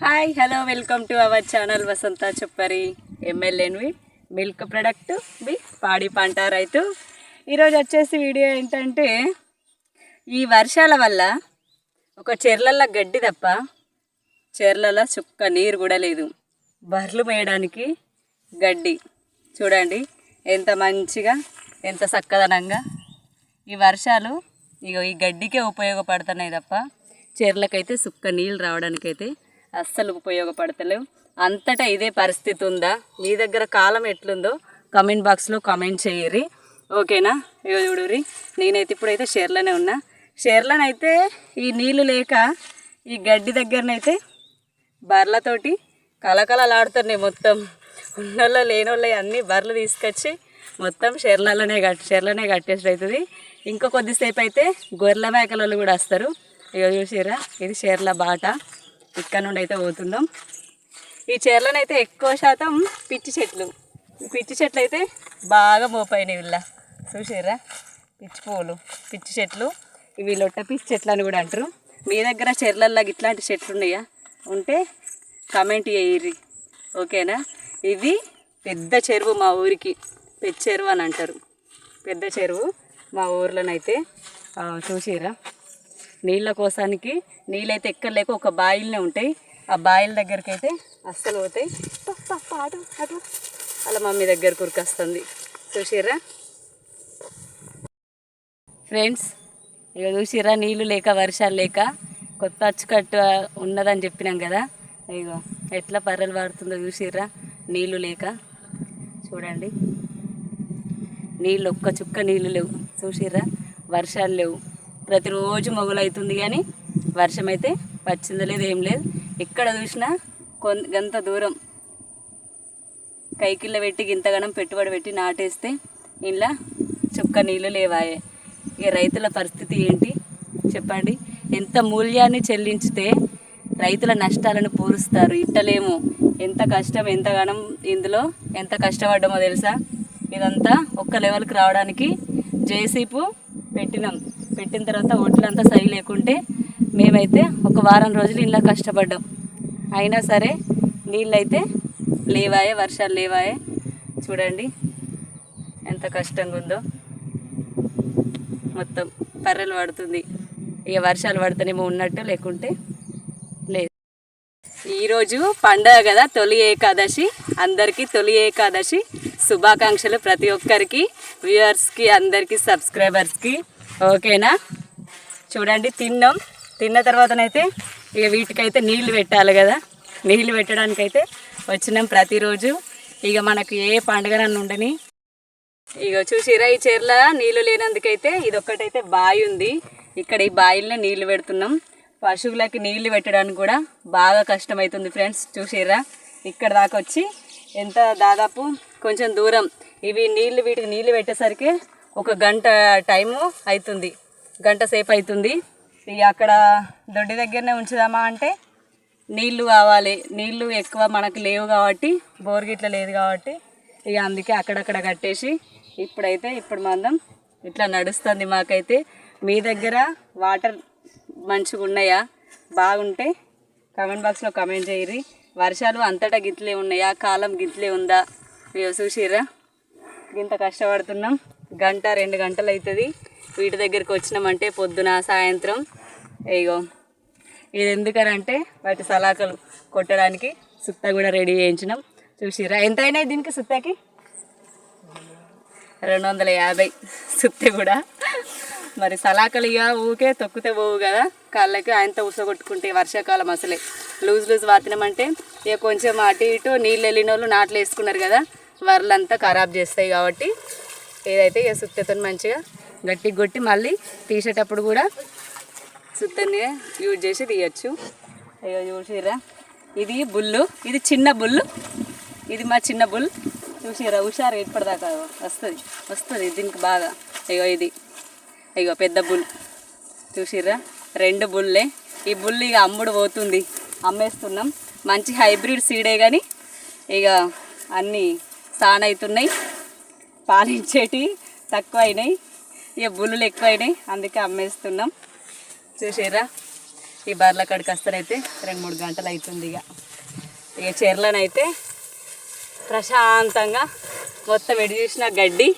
Hi hello welcome to our channel Vasantha చెప్పరి ఎమ్మెల్యేన్వి milk product బి పాడి పంట రైతు. ఈరోజు వచ్చేసి వీడియో ఏంటంటే ఈ వర్షాల వల్ల ఒక చెర్లల్లో గడ్డి తప్ప చెర్లలో చుక్క నీరు కూడా లేదు. బర్రెలు మేయడానికి గడ్డి. చూడండి ఎంత మంచిగా ఎంత చక్కదనంగా ఈ వర్షాలు ఇగో ఈ గడ్డికే ఉపయోగపడుతున్నాయి తప్ప చెర్లకైతే సుక్క నీళ్ళు రావడానికైతే అస్సలు ఉపయోగపడతలేవు. అంతటా ఇదే పరిస్థితి ఉందా? మీ దగ్గర కాలం ఎట్లుందో కమెంట్ బాక్స్లో కమెంట్ చేయరి ఓకేనా? ఇగో చూడురి నేనైతే ఇప్పుడైతే షేర్లోనే ఉన్నా. షేర్లనైతే ఈ నీళ్ళు లేక ఈ గడ్డి దగ్గరనైతే బర్రెలతోటి కలకలలాడుతున్నాయి మొత్తం. ఉన్నోళ్ళ లేనోళ్ళవి అన్నీ బర్రెలు తీసుకొచ్చి మొత్తం షేర్లలోనే కట్ షెర్లనే కట్టేసి అవుతుంది ఇంకో కొద్దిసేపు అయితే గొర్రెల మేకలలో కూడా వస్తారు. ఇక చూసిరా ఇది షేర్ల బాట. ఇక్కడ నుండి అయితే పోతున్నాం. ఈ చీరలనైతే ఎక్కువ శాతం పిచ్చి చెట్లు. పిచ్చి చెట్లు అయితే బాగా మోపైనాయి వీళ్ళ చూసారా పిచ్చి పూలు పిచ్చి చెట్లు. ఇవి లొట్ట పిచ్చి చెట్లు అని కూడా అంటారు. మీ దగ్గర చెర్లల్లో ఇట్లాంటి చెట్లు ఉన్నాయా? ఉంటే కమెంట్ చేయరి ఓకేనా? ఇది పెద్ద చెరువు మా ఊరికి. పెద్ద చెరువు అని అంటారు. పెద్ద చెరువు మా ఊర్లోనైతే ఆ, చూసిరా నీళ్ళ కోసానికి నీళ్ళైతే ఎక్కడ లేక ఒక బాయిల్నే ఉంటాయి. ఆ బాయిల దగ్గరికి అయితే అస్సలు పోతాయి. పా, అటు అటు. అలా మమ్మీ దగ్గర కురికొస్తుంది. చూసిర్రా? ఫ్రెండ్స్ ఇక చూసిర్రా నీళ్ళు లేక వర్షాలు లేక కొత్త అచ్చుకట్టు ఉన్నదని చెప్పినాం కదా. ఇగో ఎట్లా పర్రెలు పడుతుందో చూసిర్రా? నీళ్ళు లేక. చూడండి. నీళ్ళు ఒక్క చుక్క నీళ్ళు లేవు. చూసిర్రా? వర్షాలు లేవు. ప్రతిరోజు మొగలవుతుంది కానీ వర్షం అయితే వచ్చిందో లేదు ఏం లేదు. ఎక్కడ చూసినా కొంత గంత దూరం. కైకిళ్ళ పెట్టి గింతగనం పెట్టుబడి పెట్టి నాటేస్తే ఇంట్లో చుక్క నీళ్ళు లేవాయే. ఇక రైతుల పరిస్థితి ఏంటి? చెప్పండి. ఎంత మూల్యాన్ని చెల్లించితే రైతుల నష్టాలను పూరుస్తారు ఇట్టలేము. ఎంత కష్టం ఎంతగానం ఇందులో ఎంత కష్టపడ్డామో తెలుసా? ఇదంతా ఒక్క లెవెల్కి రావడానికి జేసీపు పెట్టినాం. పెట్టిన తర్వాత ఒడ్లంతా సరి లేకుంటే మేమైతే ఒక వారం రోజులు ఇలా కష్టపడ్డాం. అయినా సరే నీళ్ళైతే లేవాయే వర్షాలు లేవాయే. చూడండి ఎంత కష్టంగా ఉందో మొత్తం పర్రెలు పడుతుంది. ఇక వర్షాలు పడితేనేమో ఉన్నట్టు లేకుంటే లేదు. ఈరోజు పండగ కదా తొలి ఏకాదశి. అందరికీ తొలి ఏకాదశి శుభాకాంక్షలు ప్రతి ఒక్కరికి వ్యూవర్స్కి అందరికీ సబ్స్క్రైబర్స్కి. ఓకేనా? చూడండి తిన్నాం. తిన్న తర్వాతనైతే ఇక వీటికైతే నీళ్ళు పెట్టాలి కదా. నీళ్ళు పెట్టడానికైతే వచ్చినాం ప్రతిరోజు. ఇక మనకు ఏ పండుగనన్ను ఉండని. ఇక చూసిరా ఈ చీరల నీళ్ళు లేనందుకైతే ఇది ఒక్కటైతే బావి ఉంది. ఇక్కడ ఈ బావిలోనే నీళ్ళు పెడుతున్నాం. పశువులకి నీళ్ళు పెట్టడానికి కూడా బాగా కష్టమవుతుంది ఫ్రెండ్స్ చూసిర్రా ఇక్కడ దాకా వచ్చి ఎంత దాదాపు కొంచెం దూరం. ఇవి నీళ్ళు వీటికి నీళ్ళు పెట్టేసరికి ఒక గంట టైము అవుతుంది గంట సేపు అవుతుంది ఇక అక్కడ దొడ్డి దగ్గరనే ఉంచుదామా అంటే నీళ్ళు కావాలి. నీళ్ళు ఎక్కువ మనకు లేవు కాబట్టి బోర్ గిట్ల లేదు కాబట్టి ఇక అందుకే అక్కడక్కడ కట్టేసి ఇప్పుడైతే ఇప్పుడు మందం ఇట్లా నడుస్తుంది మాకైతే. మీ దగ్గర వాటర్ మంచిగా ఉన్నాయా? బాగుంటే కమెంట్ బాక్స్లో కమెంట్ చేయరు వర్షాలు అంతటా గిట్లే ఉన్నాయా? కాలం గిట్లే ఉందా? ఇక చూసిరా ఇంత కష్టపడుతున్నాం. గంట రెండు గంటలు అవుతుంది వీటి దగ్గరికి వచ్చినామంటే పొద్దున సాయంత్రం. ఇగో ఇది ఎందుకనంటే వాటి సలాకలు కొట్టడానికి సుత్త కూడా రెడీ చేయించినాం. చూసిరా ఎంత అయినాయి దీనికి సుత్తకి? రెండు వందల యాభై సుత్తి కూడా. మరి సలాకలు ఇక ఊకే తొక్కితే పోవు కదా. కాళ్ళకి ఆయనతో ఉసగొట్టుకుంటే వర్షాకాలం అసలే. లూజ్ లూజ్ వాతినామంటే ఇక కొంచెం అటు ఇటు నీళ్ళు వెళ్ళిన వాళ్ళు నాట్లు వేసుకున్నారు కదా. వరలంతా ఖరాబ్ చేస్తాయి కాబట్టి ఏదైతే ఇక సుత్తతో మంచిగా గట్టి కొట్టి మళ్ళీ తీసేటప్పుడు కూడా సుత్తని యూజ్ చేసి తీయచ్చు. అయ్యో చూసిరా ఇది బుల్లు ఇది చిన్న బుల్లు ఇది మా చిన్న బుల్ చూసిరా హుషారు ఇప్పటిదాకా వస్తుంది వస్తుంది దీనికి బాగా. అయ్యో ఇది. అయ్యో పెద్ద బుల్. చూసిర్రా? రెండు బుల్లే. ఈ బుల్ ఇక అమ్ముడు పోతుంది. అమ్మేస్తున్నాం. మంచి హైబ్రిడ్ సీడే కానీ ఇక అన్నీ సాన్ అవుతున్నాయి పాలించేటి తక్కువ అయినాయి ఇక బుల్లులు ఎక్కువైనాయి. అందుకే అమ్మేస్తున్నాం. చూసారా ఈ బర్ల కాడికి వస్తానైతే రెండు మూడు గంటలు అవుతుంది ఇక. ఇక చెర్లనైతే ప్రశాంతంగా మొత్తం ఎడి చూసిన గడ్డి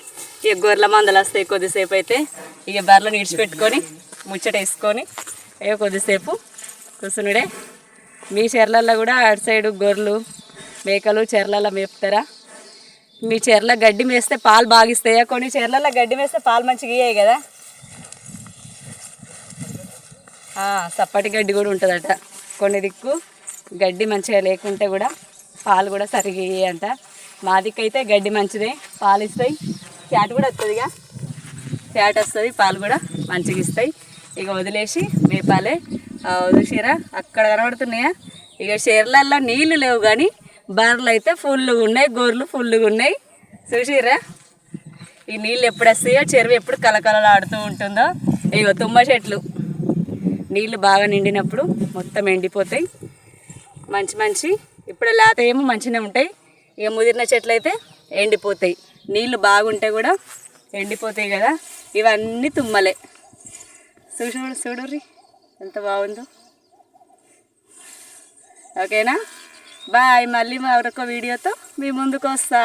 ఇక గొర్రెల మందలు వస్తాయి కొద్దిసేపు అయితే. ఇక బర్రెలను ఇడిచిపెట్టుకొని ముచ్చట వేసుకొని ఇక కొద్దిసేపు కూర్చునుడే మీ చెర్లల్లో కూడా అటు సైడు గొర్రెలు మేకలు చెర్లలో మేపుతారా? మీ చెర్ల గడ్డి మేస్తే పాలు బాగిస్తాయా? కొన్ని చీరలలో గడ్డి మేస్తే పాలు మంచిగా ఇయ్యాయి కదా. చప్పటి సప్పటి గడ్డి కూడా ఉంటుందట. కొన్ని దిక్కు గడ్డి మంచిగా లేకుంటే కూడా పాలు కూడా సరిగా ఇయ్యంట మా దిక్కైతే గడ్డి మంచిదే. పాలు ఇస్తాయి. ఫ్యాట్ కూడా వస్తుందిగా ఫ్యాట్ వస్తుంది పాలు కూడా మంచిగా ఇస్తాయి. ఇక వదిలేసి మేపాలే. ఆ, వదిలేసిరా అక్కడ కనబడుతున్నాయా? ఇక చీరలలో నీళ్ళు లేవు కానీ బర్రెలు అయితే ఫుల్గా ఉన్నాయి గొర్రెలు ఫుల్గా ఉన్నాయి. చూసిరా ఈ నీళ్ళు ఎప్పుడు వస్తాయో చెరువు ఎప్పుడు కలకలలాడుతూ ఉంటుందో. ఇగో తుమ్మ చెట్లు. నీళ్ళు బాగా నిండినప్పుడు మొత్తం ఎండిపోతాయి. మంచి మంచి ఇప్పుడు లేత ఏమో మంచిగా ఉంటాయి. ఇక ముదిరిన చెట్లు అయితే ఎండిపోతాయి. నీళ్ళు బాగుంటే కూడా ఎండిపోతాయి కదా. ఇవన్నీ తుమ్మలే. చూడు చూడుర్రి ఎంత బాగుందో. ఓకేనా? బాయ్. మళ్ళీ మరొక వీడియోతో మీ ముందుకు వస్తా.